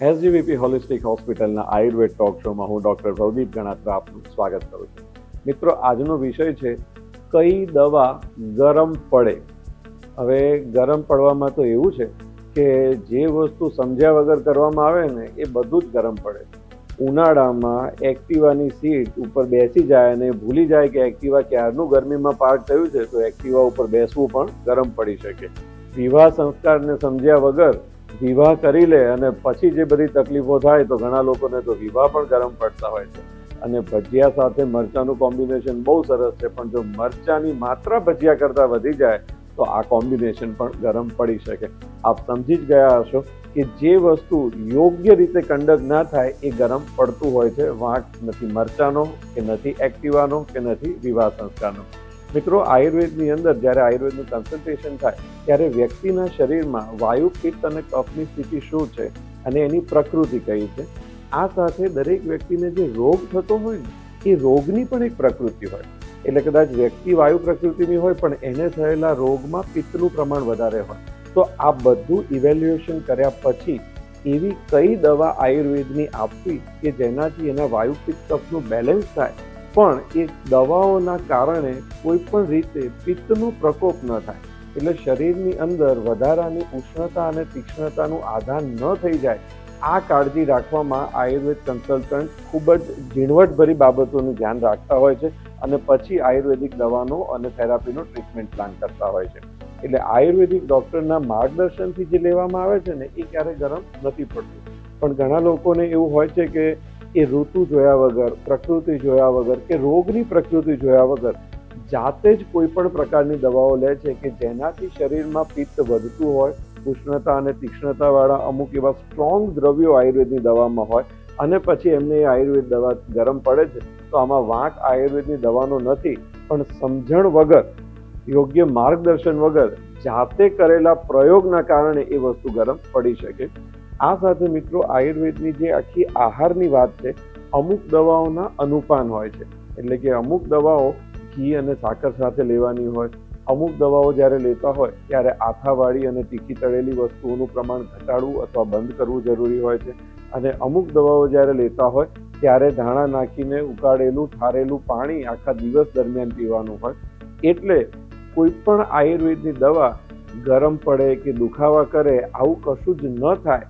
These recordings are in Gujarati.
એસજીવીપી હોલિસ્ટિક હોસ્પિટલના આયુર્વેદ ટોક શોમાં હું ડૉક્ટર ભવદીપ ગણાત્રા આપનું સ્વાગત કરું છું. મિત્રો, આજનો વિષય છે, કઈ દવા ગરમ પડે? હવે ગરમ પડવામાં તો એવું છે કે જે વસ્તુ સમજ્યા વગર કરવામાં આવે ને, એ બધું જ ગરમ પડે. ઉનાળામાં એક્ટિવાની સીટ ઉપર બેસી જાય અને ભૂલી જાય કે એક્ટિવા ક્યારનું ગરમીમાં પાર્ક થયું છે, તો એક્ટિવા ઉપર બેસવું પણ ગરમ પડી શકે. વિવાહ સંસ્કારને સમજ્યા વગર વિવાહ કરી લે અને પછી જે બધી તકલીફો થાય તો ઘણા લોકોને તો વિવાહ પણ ગરમ પડતા હોય છે. અને ભજીયા સાથે મરચાંનું કોમ્બિનેશન બહુ સરસ છે. પણ જો મરચાંની માત્રા ભજીયા કરતાં વધી જાય તો આ કોમ્બિનેશન પણ ગરમ પડી શકે. આપ સમજી જ ગયા હશો કે જે વસ્તુ યોગ્ય રીતે કંડક ના થાય એ ગરમ પડતું હોય છે. વાંક નથી મરચાંનો, કે નથી એક્ટિવાનો, કે નથી વિવાહ સંસ્કારનો મિત્રો, આયુર્વેદની અંદર જ્યારે આયુર્વેદનું કન્સલ્ટેશન થાય, ત્યારે વ્યક્તિના શરીરમાં વાયુ, પિત્ત અને કફની સ્થિતિ શું છે અને એની પ્રકૃતિ કઈ છે, આ સાથે દરેક વ્યક્તિને જે રોગ થતો હોય એ રોગની પણ એક પ્રકૃતિ હોય. એટલે કદાચ વ્યક્તિ વાયુ પ્રકૃતિની હોય, પણ એને થયેલા રોગમાં પિત્તનું પ્રમાણ વધારે હોય. તો આ બધું ઇવેલ્યુએશન કર્યા પછી એવી કઈ દવા આયુર્વેદની આપવી કે જેનાથી એના વાયુ, પિત્ત, કફનું બેલેન્સ થાય પણ એ દવાઓના કારણે કોઈ પણ રીતે પિત્તનો પ્રકોપ ન થાય. એટલે શરીરની અંદર વધારાની ઉષ્ણતા અને તીક્ષ્ણતાનું આધાન ન થઈ જાય. આ કાળજી રાખવામાં આયુર્વેદ કન્સલ્ટન્ટ ખૂબ જ ઝીણવટભરી બાબતોનું ધ્યાન રાખતા હોય છે અને પછી આયુર્વેદિક દવાનો અને થેરાપીનો ટ્રીટમેન્ટ પ્લાન કરતા હોય છે. એટલે આયુર્વેદિક ડૉક્ટરના માર્ગદર્શનથી જે લેવામાં આવે છે ને એ ક્યારેય ગરમ નથી પડતું. પણ ઘણા લોકોને એવું હોય છે કે એ ઋતુ જોયા વગર, પ્રકૃતિ જોયા વગર કે રોગની પ્રકૃતિ જોયા વગર જાતે જ કોઈ પણ પ્રકારની દવાઓ લે છે કે જેનાથી શરીરમાં પિત્ત વધતું હોય, ઉષ્ણતા અને તીક્ષ્ણતાવાળા અમુક એવા સ્ટ્રોંગ દ્રવ્યો આયુર્વેદની દવામાં હોય અને પછી એમને એ આયુર્વેદ દવા ગરમ પડે છે, તો આમાં વાંક આયુર્વેદની દવાનો નથી, પણ સમજણ વગર, યોગ્ય માર્ગદર્શન વગર જાતે કરેલા પ્રયોગના કારણે એ વસ્તુ ગરમ પડી શકે. આ સાથે મિત્રો આયુર્વેદની જે આખી આહારની વાત છે, અમુક દવાઓના અનુપાન હોય છે. એટલે કે અમુક દવાઓ ઘી અને સાકર સાથે લેવાની હોય, અમુક દવાઓ જ્યારે લેતા હોય, ત્યારે આથાવાળી અને તીખી તળેલી વસ્તુઓનું પ્રમાણ ઘટાડવું અથવા બંધ કરવું જરૂરી હોય છે. અને અમુક દવાઓ જ્યારે લેતા હોય, ત્યારે ધાણા નાખીને ઉકાળેલું, ઠારેલું પાણી આખા દિવસ દરમિયાન પીવાનું હોય. એટલે કોઈ પણ આયુર્વેદની દવા ગરમ પડે કે દુખાવા કરે, આવું કશું જ ન થાય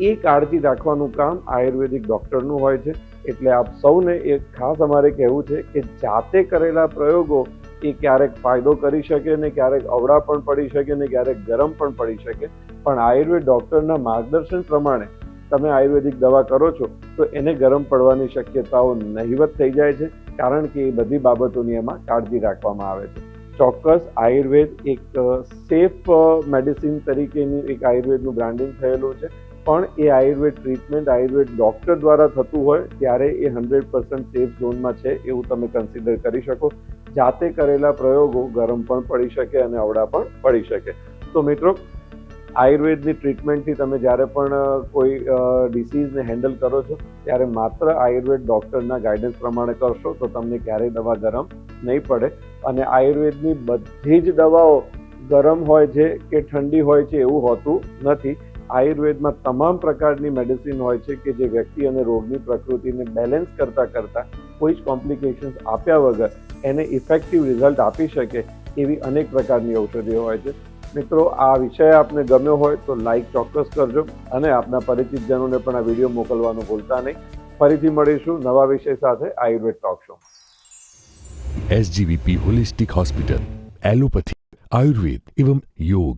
એ કાળજી રાખવાનું કામ આયુર્વેદિક ડૉક્ટરનું હોય છે. એટલે આપ સૌને એ ખાસ અમારે કહેવું છે કે જાતે કરેલા પ્રયોગો એ ક્યારેક ફાયદો કરી શકે ને ક્યારેક અવળા પણ પડી શકે ને ક્યારેક ગરમ પણ પડી શકે. પણ આયુર્વેદ ડૉક્ટરના માર્ગદર્શન પ્રમાણે તમે આયુર્વેદિક દવા કરો છો, તો એને ગરમ પડવાની શક્યતાઓ નહિવત થઈ જાય છે, કારણ કે એ બધી બાબતોની એમાં કાળજી રાખવામાં આવે છે. ચોક્કસ આયુર્વેદ એક સેફ મેડિસિન તરીકેનું એક આયુર્વેદનું બ્રાન્ડિંગ થયેલું છે. પણ એ આયુર્વેદ ટ્રીટમેન્ટ આયુર્વેદ ડૉક્ટર દ્વારા થતું હોય, ત્યારે એ હંડ્રેડ પર્સન્ટ સેફ ઝોનમાં છે એવું તમે કન્સિડર કરી શકો. જાતે કરેલા પ્રયોગો ગરમ પણ પડી શકે અને અવળા પણ પડી શકે. તો મિત્રો, આયુર્વેદની ટ્રીટમેન્ટથી તમે જ્યારે પણ કોઈ ડિસીઝને હેન્ડલ કરો છો, ત્યારે માત્ર આયુર્વેદ ડૉક્ટરના ગાઈડન્સ પ્રમાણે કરશો તો તમને ક્યારેય દવા ગરમ નહીં પડે. અને આયુર્વેદની બધી જ દવાઓ ગરમ હોય છે કે ઠંડી હોય છે એવું હોતું નથી. આયુર્વેદમાં તમામ પ્રકારની મેડિસિન હોય છે કે જે વ્યક્તિ અને રોગની પ્રકૃતિને બેલેન્સ કરતાં કરતાં કોઈ જ કોમ્પ્લિકેશન્સ આપ્યા વગર એને ઇફેક્ટિવ રિઝલ્ટ આપી શકે એવી અનેક પ્રકારની ઔષધિઓ હોય છે. મિત્રો, આ વિષય આપને ગમ્યો હોય તો લાઈક ચોક્કસ કરજો અને આપના પરિચિતજનોને પણ આ વીડિયો મોકલવાનું ભૂલતા નહીં. ફરીથી મળીશું નવા વિષય સાથે Ayurveda talk show SGVP holistic hospital allopathy Ayurveda એવં યોગ